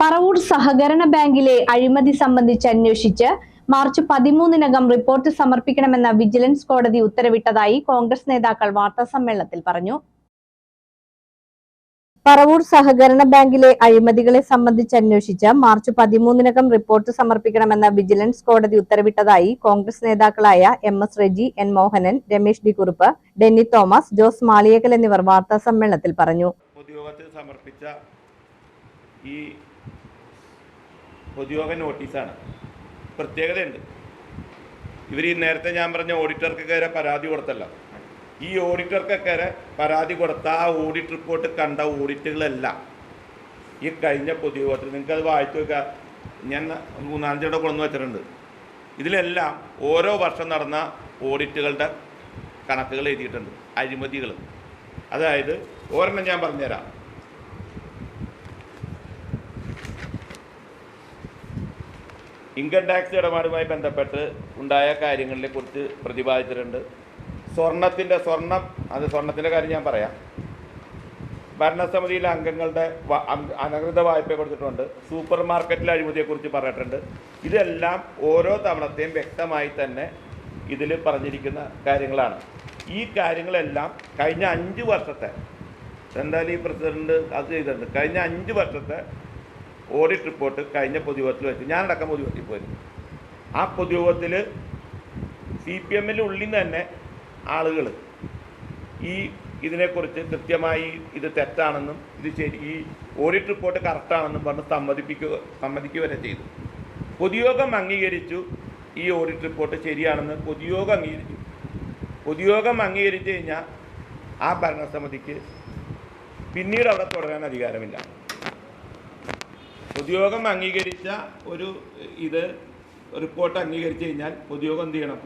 പറവൂർ സഹകരണ ബാങ്കിലെ അഴിമതി സംബന്ധിച്ച് അന്വേഷിച്ച് മാർച്ച് പതിമൂന്നിനകം റിപ്പോർട്ട് സമർപ്പിക്കണമെന്ന വിജിലൻസ് കോടതി ഉത്തരവിട്ടതായി കോൺഗ്രസ് നേതാക്കൾ വാർത്താസമ്മേളനത്തിൽ പറഞ്ഞു. പറവൂർ സഹകരണ ബാങ്കിലെ അഴിമതികളെ സംബന്ധിച്ച് അന്വേഷിച്ച് മാർച്ച് പതിമൂന്നിനകം റിപ്പോർട്ട് സമർപ്പിക്കണമെന്ന വിജിലൻസ് കോടതി ഉത്തരവിട്ടതായി കോൺഗ്രസ് നേതാക്കളായ M S Reji N Mohanan Ramesh D Kurup Denny Thomas Jose Maliyekkal എന്നിവർ വാർത്താ സമ്മേളനത്തിൽ പറഞ്ഞു. സമർപ്പിച്ച ഈ പൊതുയോഗ നോട്ടീസാണ്. പ്രത്യേകതയുണ്ട്. ഇവർ ഈ നേരത്തെ ഞാൻ പറഞ്ഞ ഓഡിറ്റർക്കൊക്കെ പരാതി കൊടുത്തല്ലോ. ഈ ഓഡിറ്റർക്കൊക്കെ പരാതി കൊടുത്ത ആ ഓഡിറ്റ് റിപ്പോർട്ട് കണ്ട ഓഡിറ്റുകളെല്ലാം ഈ കഴിഞ്ഞ പൊതുയോഗത്തിൽ നിങ്ങൾക്കത് വായിച്ചു വെക്കുക ഞാൻ മൂന്നാലഞ്ചോടെ കൊണ്ടു വെച്ചിട്ടുണ്ട്. ഇതിലെല്ലാം ഓരോ വർഷം നടന്ന ഓഡിറ്റുകളുടെ കണക്കുകൾ എഴുതിയിട്ടുണ്ട്. അഴിമതികൾ. അതായത് ഒരെണ്ണം ഞാൻ പറഞ്ഞുതരാം. ഇൻകം ടാക്സ് ഇടപാടുമായി ബന്ധപ്പെട്ട് ഉണ്ടായ കാര്യങ്ങളെ കുറിച്ച് പ്രതിപാദിച്ചിട്ടുണ്ട്. സ്വർണത്തിന്റെ സ്വർണം അത് സ്വർണത്തിന്റെ കാര്യം ഞാൻ പറയാം. ഭരണസമിതിയിലെ അംഗങ്ങളുടെ അനധികൃത വായ്പ കൊടുത്തിട്ടുണ്ട്. സൂപ്പർ മാർക്കറ്റിലെ അഴിമതിയെക്കുറിച്ച് പറഞ്ഞിട്ടുണ്ട്. ഇതെല്ലാം ഓരോ തവണത്തെയും വ്യക്തമായി തന്നെ ഇതിൽ പറഞ്ഞിരിക്കുന്ന കാര്യങ്ങളാണ്. ഈ കാര്യങ്ങളെല്ലാം കഴിഞ്ഞ അഞ്ച് വർഷത്തെ എന്തായാലും ഈ പ്രസിഡന്റ് അത് ചെയ്തിട്ടുണ്ട്. കഴിഞ്ഞ അഞ്ച് വർഷത്തെ ഓഡിറ്റ് റിപ്പോർട്ട് കഴിഞ്ഞ പൊതുയോഗത്തിൽ വെച്ചു. ഞാനടക്കം പൊതുയോഗത്തിൽ പോയിരുന്നു. ആ പൊതുയോഗത്തിൽ സി പി എമ്മിന്റെ ഉള്ളിൽ തന്നെ ആളുകൾ ഈ ഇതിനെക്കുറിച്ച് കൃത്യമായി ഇത് തെറ്റാണെന്നും ഇത് ശരി ഈ ഓഡിറ്റ് റിപ്പോർട്ട് കറക്റ്റാണെന്നും പറഞ്ഞ് സമ്മതിപ്പിക്കുക സമ്മതിക്കുക വരെ ചെയ്തു. പൊതുയോഗം അംഗീകരിച്ചു. ഈ ഓഡിറ്റ് റിപ്പോർട്ട് ശരിയാണെന്ന് പൊതുയോഗം അംഗീകരിച്ചു. പൊതുയോഗം അംഗീകരിച്ചു കഴിഞ്ഞാൽ ആ ഭരണസമിതിക്ക് പിന്നീട് അവിടെ തുടരാൻ അധികാരമില്ല. പൊതുയോഗം അംഗീകരിച്ച ഒരു ഇത് റിപ്പോർട്ട് അംഗീകരിച്ചു കഴിഞ്ഞാൽ പൊതുയോഗം എന്ത് ചെയ്യണം?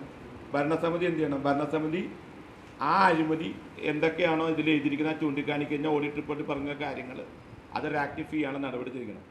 ഭരണസമിതി എന്ത് ചെയ്യണം? ഭരണസമിതി ആ അഴിമതി എന്തൊക്കെയാണോ ഇതിൽ എഴുതിയിരിക്കുന്ന ചൂണ്ടിക്കാണിക്കുന്ന ഓഡിറ്റ് റിപ്പോർട്ട് പറഞ്ഞ കാര്യങ്ങൾ. അത് റാക്ടിഫൈ ചെയ്യാനുള്ള നടപടി തിരിക്കണം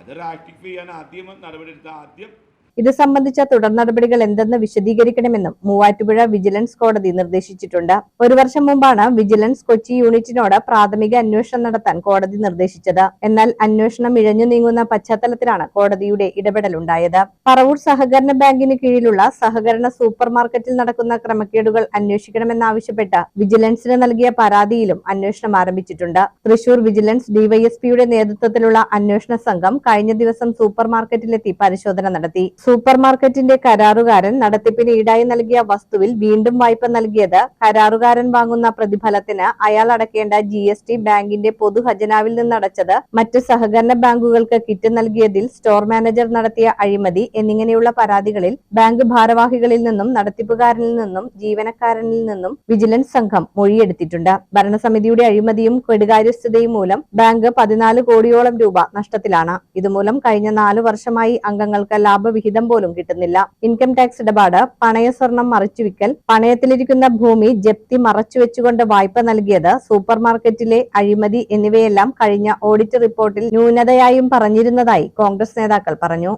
അത് റാക്ടിഫൈ ചെയ്യാൻ ആദ്യം നടപടി എടുത്താൽ ആദ്യം ഇത് സംബന്ധിച്ച തുടർ നടപടികൾ എന്തെന്ന് വിശദീകരിക്കണമെന്നും മൂവാറ്റുപുഴ വിജിലൻസ് കോടതി നിർദ്ദേശിച്ചിട്ടുണ്ട്. ഒരു വർഷം മുമ്പാണ് വിജിലൻസ് കൊച്ചി യൂണിറ്റിനോട് പ്രാഥമിക അന്വേഷണം നടത്താൻ കോടതി നിർദ്ദേശിച്ചത്. എന്നാൽ അന്വേഷണം ഇഴഞ്ഞു നീങ്ങുന്ന പശ്ചാത്തലത്തിലാണ് കോടതിയുടെ ഇടപെടലുണ്ടായത്. പറവൂർ സഹകരണ ബാങ്കിന് കീഴിലുള്ള സഹകരണ സൂപ്പർ മാർക്കറ്റിൽ നടക്കുന്ന ക്രമക്കേടുകൾ അന്വേഷിക്കണമെന്നാവശ്യപ്പെട്ട് വിജിലൻസിന് നൽകിയ പരാതിയിലും അന്വേഷണം ആരംഭിച്ചിട്ടുണ്ട്. തൃശൂർ വിജിലൻസ് ഡിവൈഎസ്പിയുടെ നേതൃത്വത്തിലുള്ള അന്വേഷണ സംഘം കഴിഞ്ഞ ദിവസം സൂപ്പർ മാർക്കറ്റിലെത്തി പരിശോധന നടത്തി. സൂപ്പർ മാർക്കറ്റിന്റെ കരാറുകാരൻ നടത്തിപ്പിന് ഈടായി നൽകിയ വസ്തുവിൽ വീണ്ടും വായ്പ നൽകിയത് കരാറുകാരൻ വാങ്ങുന്ന പ്രതിഫലത്തിന് അയാൾ അടക്കേണ്ട ജി എസ് ടി ബാങ്കിന്റെ പൊതുഖജനാവിൽ നിന്നടച്ചത് മറ്റ് സഹകരണ ബാങ്കുകൾക്ക് കിറ്റ് നൽകിയതിൽ സ്റ്റോർ മാനേജർ നടത്തിയ അഴിമതി എന്നിങ്ങനെയുള്ള പരാതികളിൽ ബാങ്ക് ഭാരവാഹികളിൽ നിന്നും നടത്തിപ്പുകാരനിൽ നിന്നും ജീവനക്കാരനിൽ നിന്നും വിജിലൻസ് സംഘം മൊഴിയെടുത്തിട്ടുണ്ട്. ഭരണസമിതിയുടെ അഴിമതിയും കെടുകാര്യസ്ഥതയും മൂലം ബാങ്ക് പതിനാല് കോടിയോളം രൂപ നഷ്ടത്തിലാണ്. ഇതുമൂലം കഴിഞ്ഞ നാലു വർഷമായി അംഗങ്ങൾക്ക് ലാഭവിഹിതം പോലും കിട്ടുന്നില്ല. ഇൻകം ടാക്സ് ഇടപാട് പണയ സ്വർണം മറച്ചുവിക്കൽ പണയത്തിലിരിക്കുന്ന ഭൂമി ജപ്തി മറച്ചുവെച്ചുകൊണ്ട് വായ്പ നൽകിയത് സൂപ്പർ മാർക്കറ്റിലെ അഴിമതി എന്നിവയെല്ലാം കഴിഞ്ഞ ഓഡിറ്റ് റിപ്പോർട്ടിൽ ന്യൂനതയായും പറഞ്ഞിരുന്നതായി കോൺഗ്രസ് നേതാക്കൾ പറഞ്ഞു.